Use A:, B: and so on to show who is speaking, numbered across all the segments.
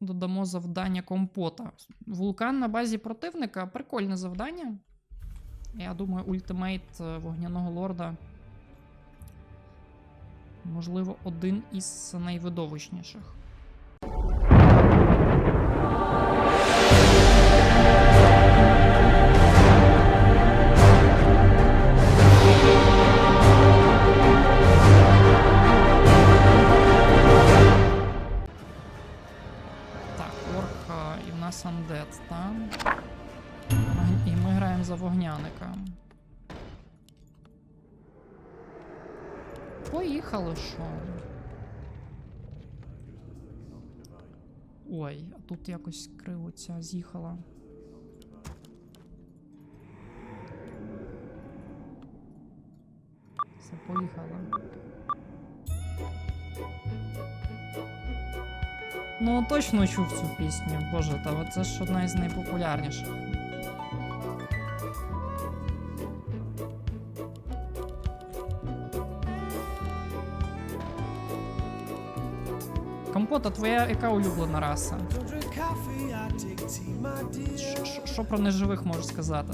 A: додамо завдання компота. Вулкан на базі противника прикольне завдання. Я думаю, ультимейт е, вогняного лорда. Можливо, один із найвидовищніших. Ой, а тут якось криво ця з'їхала. Все, поїхала. Ну, точно чув цю пісню. Боже, та це ж одна із найпопулярніших. Компота, твоя яка улюблена раса? Що про неживих можеш сказати?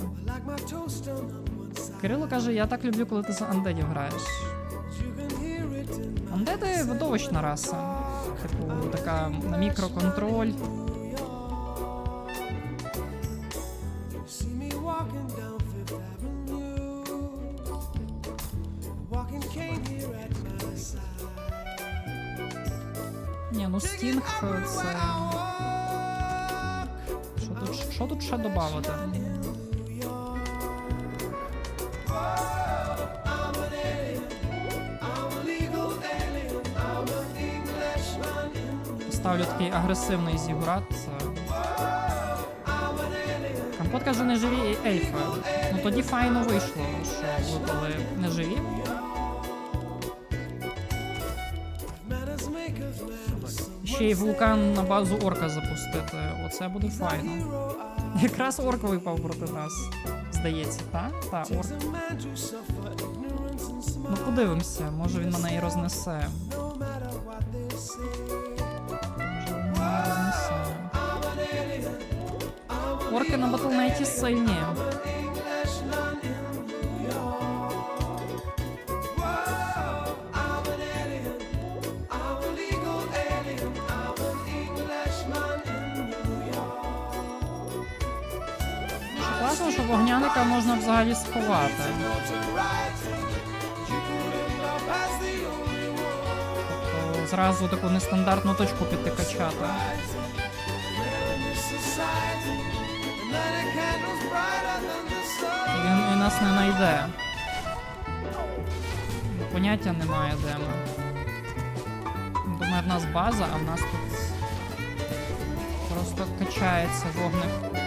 A: Кирило каже, я так люблю, коли ти за андедів граєш. Андеди видовищна раса. Типу, така мікроконтроль. Е, це. Що тут, що тут ще додати? Поставлю такий агресивний зігурат. Компот каже, не живі і ельфи. Ну тоді файно вийшло, що випали не живі. Ще й вулкан на базу орка запустити. Оце буде файно. Якраз орк випав проти нас. Здається, так? Та, орк. Ну подивимося, може він мене і рознесе. Може він мене рознесе. Орки на батлнеті сильні. Що вогняника можна взагалі сховати. Тобто зразу таку нестандартну точку піти качати.
B: In this society, and that a candle's brighter than the sun.
A: І він і нас не знайде. Поняття немає, де ми. Думаю, в нас база, а в нас тут просто качається вогник.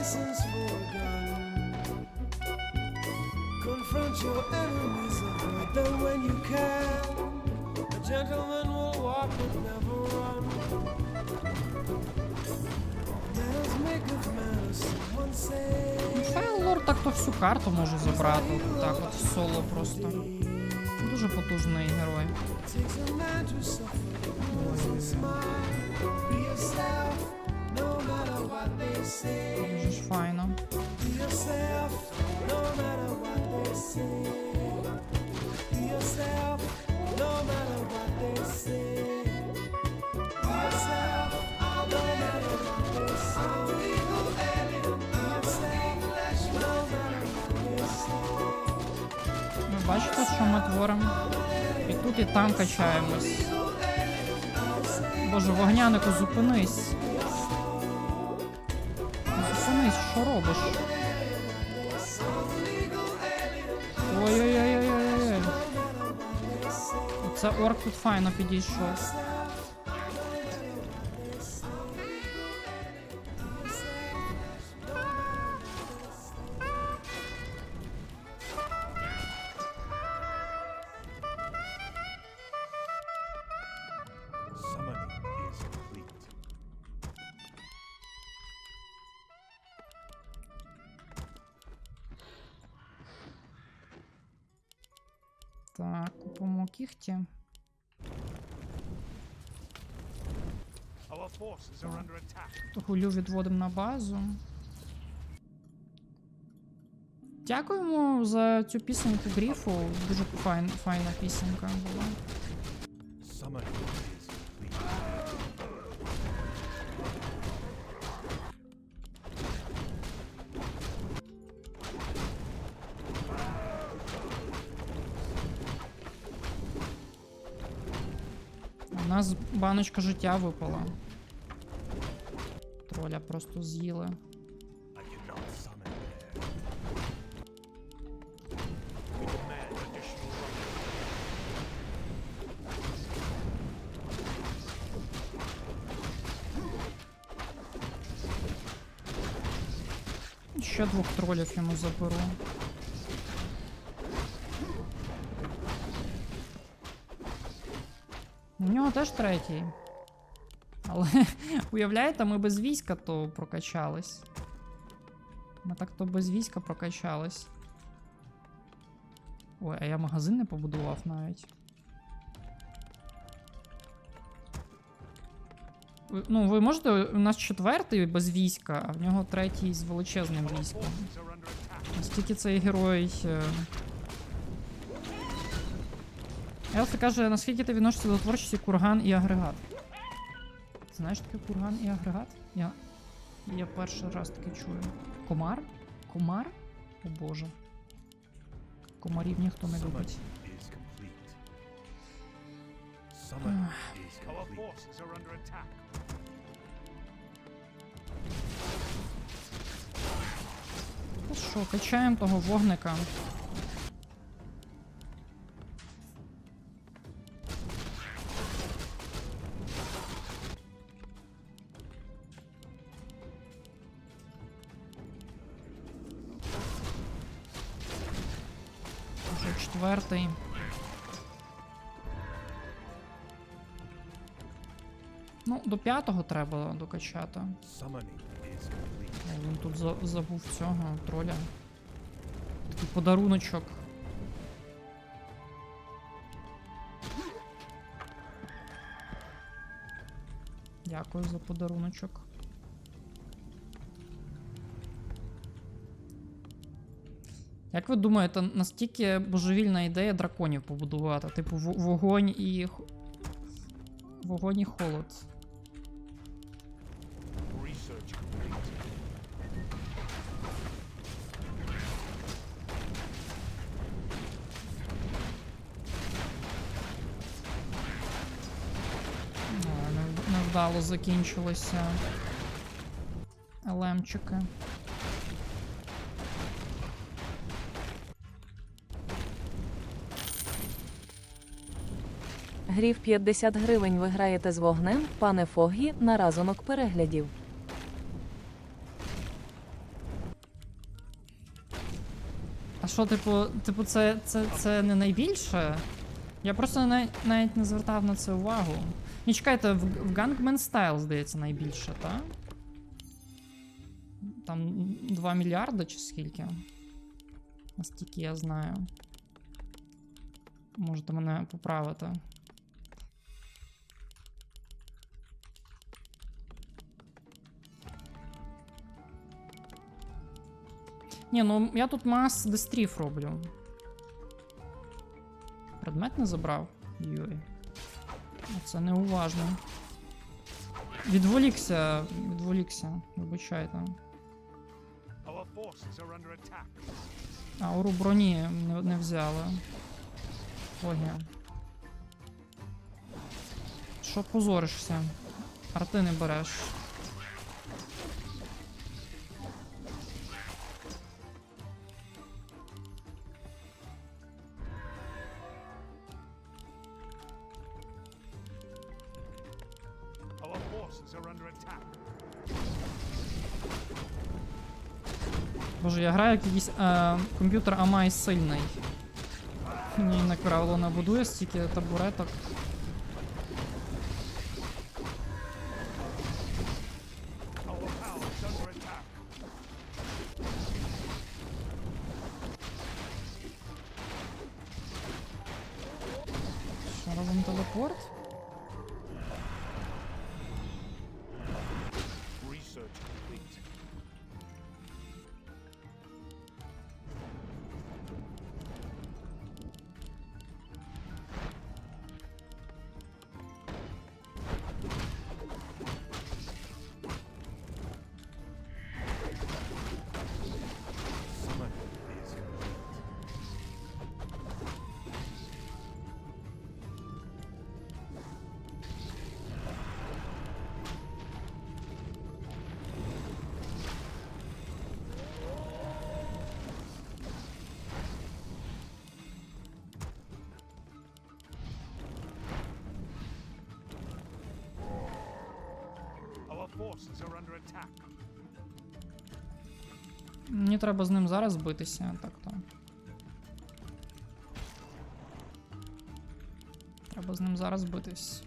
B: License for a gun. Confront your enemies, avoid them when you can. A gentleman will walk but never run. Manners make of manners, someone say.
A: Файлор так то всю карту може забрати. Так от в соло просто. Дуже потужний герой.
B: Takes a man to suffer ignorance and smile. Be yourself, no matter what they say.
A: Дуже ж файно. Бачите, що ми творимо? І тут, і там качаємось. Боже, вогнянику, зупинись. Зупинись, що робиш? Ой-ой-ой-ой-ой. Це орк тут файно підійшов. Так, купимо кіхті. Гулю відводимо на базу. Дякуємо за цю пісеньку Гріфу. Дуже файна, файна пісенька була. Баночка життя випала. Троля просто з'їли. Ще двох тролів йому заберу. Нього теж третій. Але уявляєте, ми без війська то прокачались. Ми так то без війська прокачались. Ой, а я магазин не побудував навіть. Ну, ви можете, у нас четвертий без війська, а в нього третій з величезним військом. Настільки цей герой. Е, Елфі каже, наскільки ти відносишся до творчості курган і агрегат. Знаєш таке курган і агрегат? Я. Я перший раз таке чую. Комар? Комар? О боже. Комарів ніхто не любить. Та що, качаємо того вогника. Четвертий. Ну, до п'ятого треба докачати. Він тут за- забув цього троля. Такий подаруночок. Дякую за подаруночок. Як ви думаєте, настільки божевільна ідея драконів побудувати? Типу вогонь і. Вогонь і холод. Невдало закінчилися елемчики.
C: Грів 50 гривень ви граєте з вогнем, пане Фогі, на разунок переглядів.
A: А що, типу, типу, це, це, це не найбільше? Я просто навіть, навіть не звертав на це увагу. Ні, чекайте, в, в Gangman Style, здається, найбільше, так? Там 2 мільярди чи скільки? Настільки я знаю. Можете мене поправити. Ні, ну я тут мас дестріф роблю. Предмет не забрав. Йой. Це неуважно. Відволікся, відволікся, вибачайте. Ауру броні не, не взяли. Огі. Що позоришся? Арти не береш. Боже, я граю як якийсь е, комп'ютер Амай сильний. Мені на правило набудує стільки табуреток.
D: Attack.
A: Робимо телепорт. Мені треба з ним зараз битися, так то. Треба з ним зараз битись.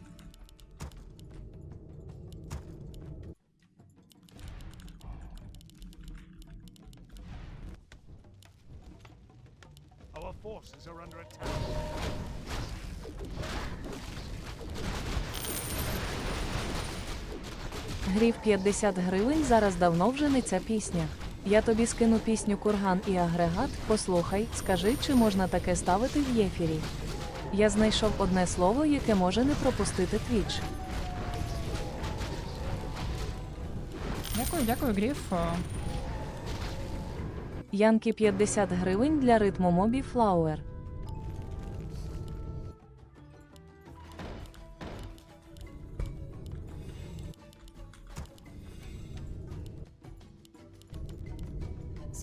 C: 50 гривень зараз давно вже не ця пісня. Я тобі скину пісню Курган і агрегат. Послухай, скажи, чи можна таке ставити в єфірі. Я знайшов одне слово, яке може не пропустити твіч.
A: Дякую, дякую, Гріф.
C: Янки 50 гривень для ритму мобі Флауер.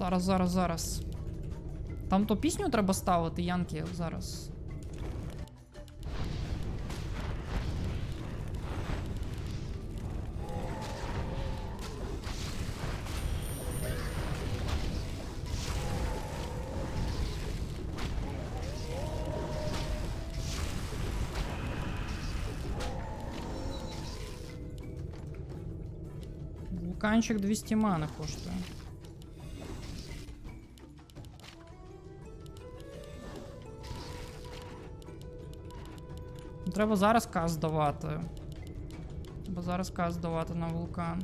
A: Зараз, зараз, зараз. Там то пісню треба ставити, Янки, зараз. Вулканчик 200 мани коштує. Треба зараз каз давати. Треба зараз каз давати на вулкан.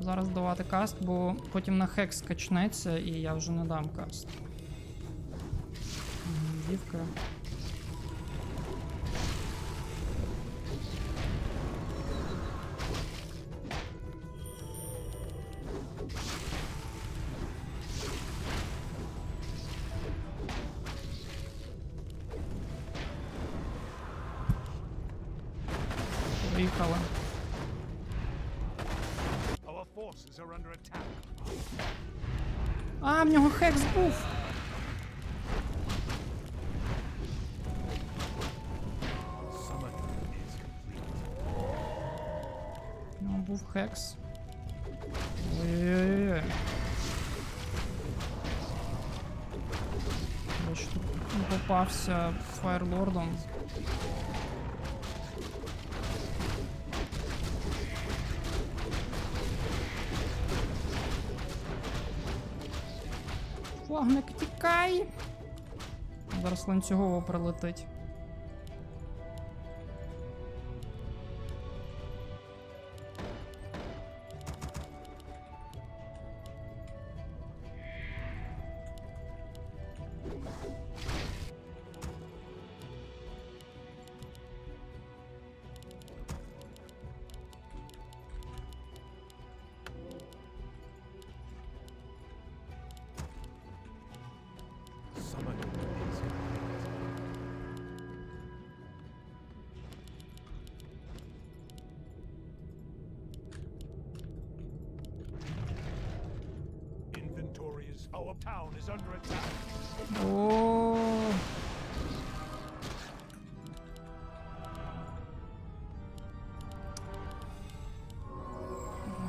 A: Зараз давати каст, бо потім на хекс качнеться і я вже не дам каст. Дівка. Поїхали.
D: Our forces are under attack.
A: А, в нього хекс був.
D: Summon is complete.
A: У нього був хекс. Ой-ой-ой. Я ж тут не попався фаєрлордом. Флагник тікай! Зараз ланцюгово прилетить. О.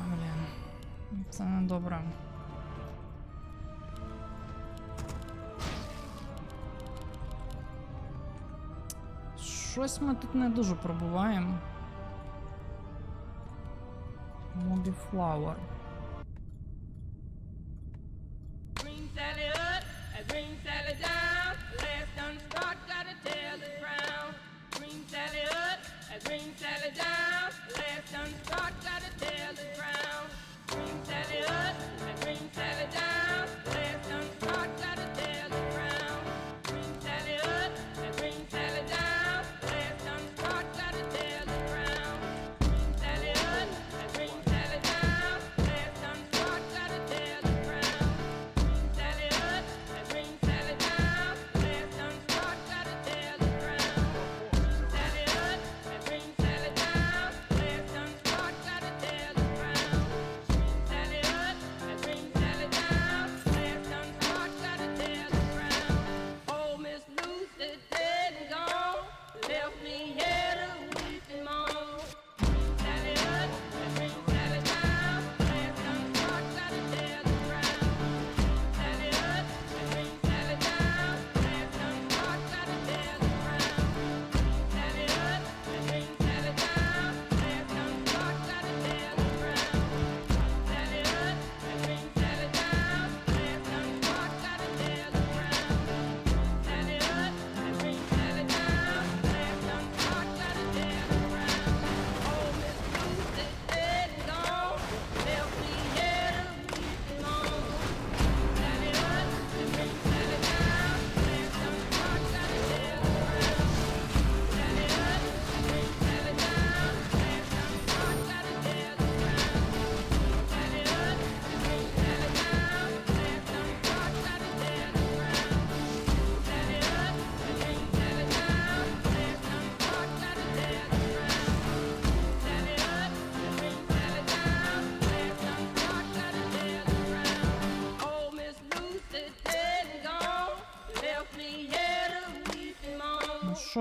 A: Блін. Це не добре. Щось ми тут не дуже пробуваємо. Мобі Flower.
E: dream shall down, left
F: unsought.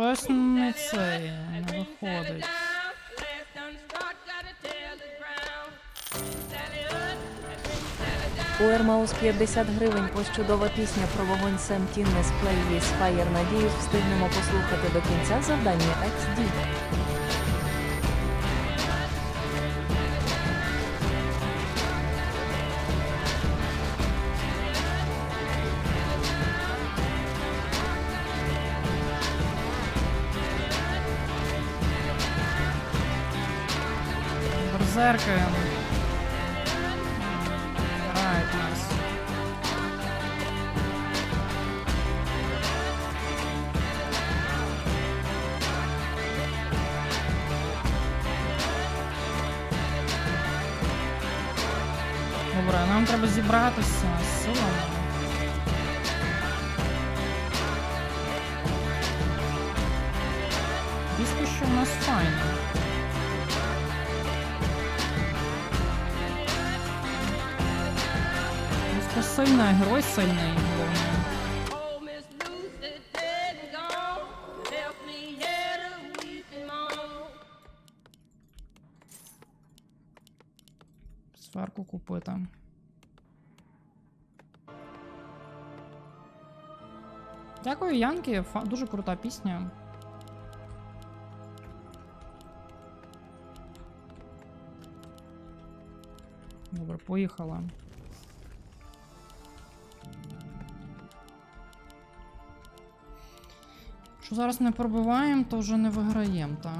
F: Щось не це не виходить.
C: Уермаус 50 гривень. почудова пісня про вогонь Сем Тіннес плейліс Фаєр. Надіюсь, встигнемо послухати до кінця завдання XD.
F: Флэркаем. Right, nice. Добре, нам треба зібратися силами. Дійсно, що в нас файно. сильна, герой сильний, головне. Сварку купити. Дякую, Янки. Фа Дуже крута пісня. Добре, поїхала. Що зараз не пробиваємо, то вже не виграємо, так.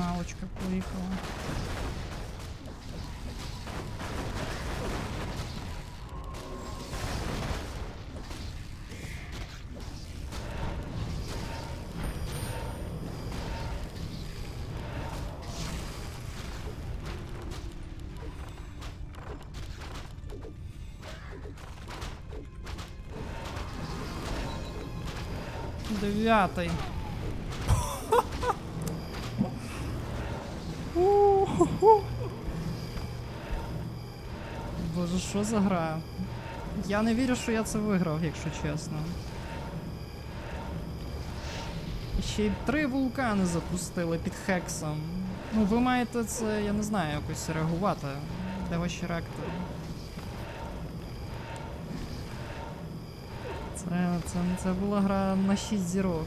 A: Погналочка поїхала. Дев'ятий. Боже, що за гра? Я не вірю, що я це виграв, якщо чесно. Ще й три вулкани запустили під хексом. Ну, ви маєте це, я не знаю, якось реагувати. Де ваші реактори? Це, це, це була гра на 6 зірок.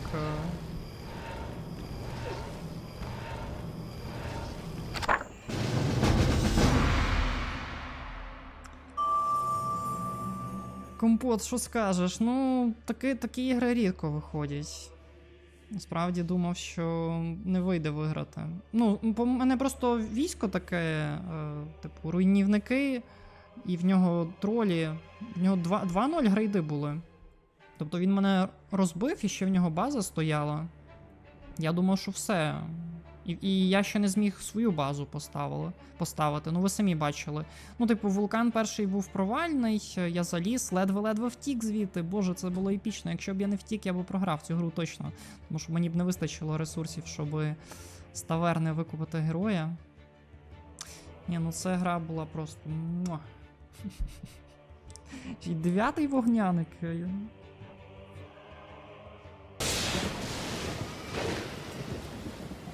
A: Компот, що скажеш? Ну, такі, такі ігри рідко виходять. Насправді думав, що не вийде виграти. Ну, по мене просто військо таке, е, типу, руйнівники, і в нього тролі. В нього 2 2-0 грейди були. Тобто він мене розбив і ще в нього база стояла. Я думав, що все. І, і я ще не зміг свою базу поставили, поставити. Ну, ви самі бачили. Ну, типу, вулкан перший був провальний, я заліз, ледве-ледве втік звідти. Боже, це було епічно. Якщо б я не втік, я б програв цю гру точно. Тому що мені б не вистачило ресурсів, щоб з таверни викупити героя. Ні, ну це гра була просто. й дев'ятий вогняник.